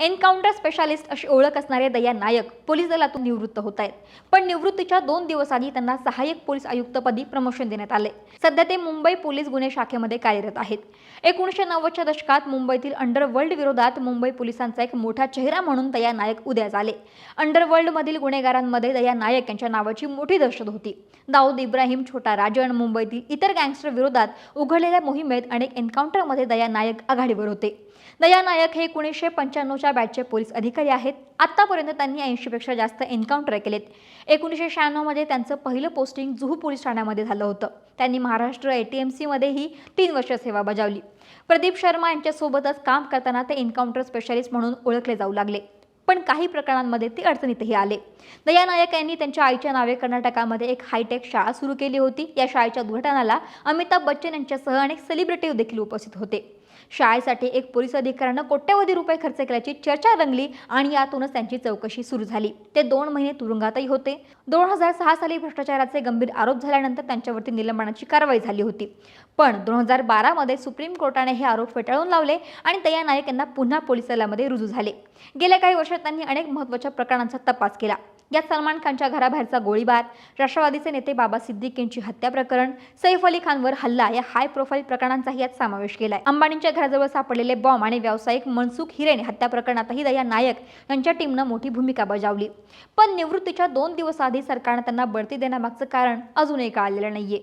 Encounter specialist अशी ओळख असणारे दया नायक पोलीस दलातून निवृत्त होत आहेत. पण निवृत्तीच्या दोन दिवस आधी त्यांना सहाय्यक पोलीस आयुक्तपदी प्रमोशन देण्यात आले. सध्या ते मुंबई पोलीस गुन्हे शाखेमध्ये कार्यरत आहेत. एकोणीसशे नव्वदच्या दशकात मुंबईतील अंडरवर्ल्ड विरोधात मुंबई पोलिसांचा एक मोठा चेहरा म्हणून दया नायक उदयास आले अंडरवर्ल्डमधील गुन्हेगारांमध्ये दया नायक यांच्या नावाची मोठी दहशत होती. दाऊद इब्राहिम छोटा राजन मुंबईतील इतर गँगस्टर विरोधात उघडलेल्या मोहिमेत अनेक एन्काउंटरमध्ये दया नायक आघाडीवर होते. दया नायक हे एकोणीसशे पंच्याण्णवच्या बॅचचे पोलीस अधिकारी आहेत. आतापर्यंत त्यांनी ऐंशीपेक्षा जास्त एन्काउंटर केलेत. एकोणीसशे शहाण्णवमध्ये त्यांचं पहिलं पोस्टिंग जुहू पोलीस ठाण्यामध्ये झालं होतं. त्यांनी महाराष्ट्र ए टी एम सीमध्येही तीन वर्ष सेवा बजावली. प्रदीप शर्मा यांच्यासोबतच काम करताना ते एन्काउंटर स्पेशालिस्ट म्हणून ओळखले जाऊ लागले. पण काही प्रकरणांमध्ये ते अडचणीतही आले. दया नायक यांनी त्यांच्या आईच्या नावे कर्नाटकामध्ये एक हायटेक शाळा सुरू केली होती. या शाळेच्या उद्घाटनाला अमिताभ बच्चन यांच्यासह अनेक सेलिब्रिटी देखील उपस्थित होते. शाळेसाठी एक पोलीस अधिकाऱ्यानं कोट्यवधी रुपये खर्च केल्याची चर्चा रंगली आणि यातूनच त्यांची चौकशी सुरू झाली. ते दोन महिने तुरुंगातही होते. दोन हजार सहा साली भ्रष्टाचाराचे गंभीर आरोप झाल्यानंतर त्यांच्यावरती निलंबनाची कारवाई झाली होती. पण दोन हजार बारामध्ये सुप्रीम कोर्टाने हे आरोप फेटाळून लावले आणि दया नायक यांना पुन्हा पोलीस दलामध्ये रुजू झाले. गेल्या काही वर्षात त्यांनी अनेक महत्त्वाच्या प्रकरणांचा तपास केला. यात सलमान खानच्या घराबाहेरचा गोळीबार राष्ट्रवादीचे नेते बाबा सिद्दीक यांची हत्या प्रकरण सैफ अली खानवर हल्ला या हाय प्रोफाईल प्रकरणांचाही यात समावेश केलाय. अंबानींच्या घराजवळ सापडलेले बॉम्ब आणि व्यावसायिक मनसुख हिरेन हत्या प्रकरणातही दया नायक यांच्या टीमनं मोठी भूमिका बजावली. पण निवृत्तीच्या दोन दिवस आधी सरकारनं त्यांना बढती देण्यामागचं कारण अजूनही कळलेलं नाहीये.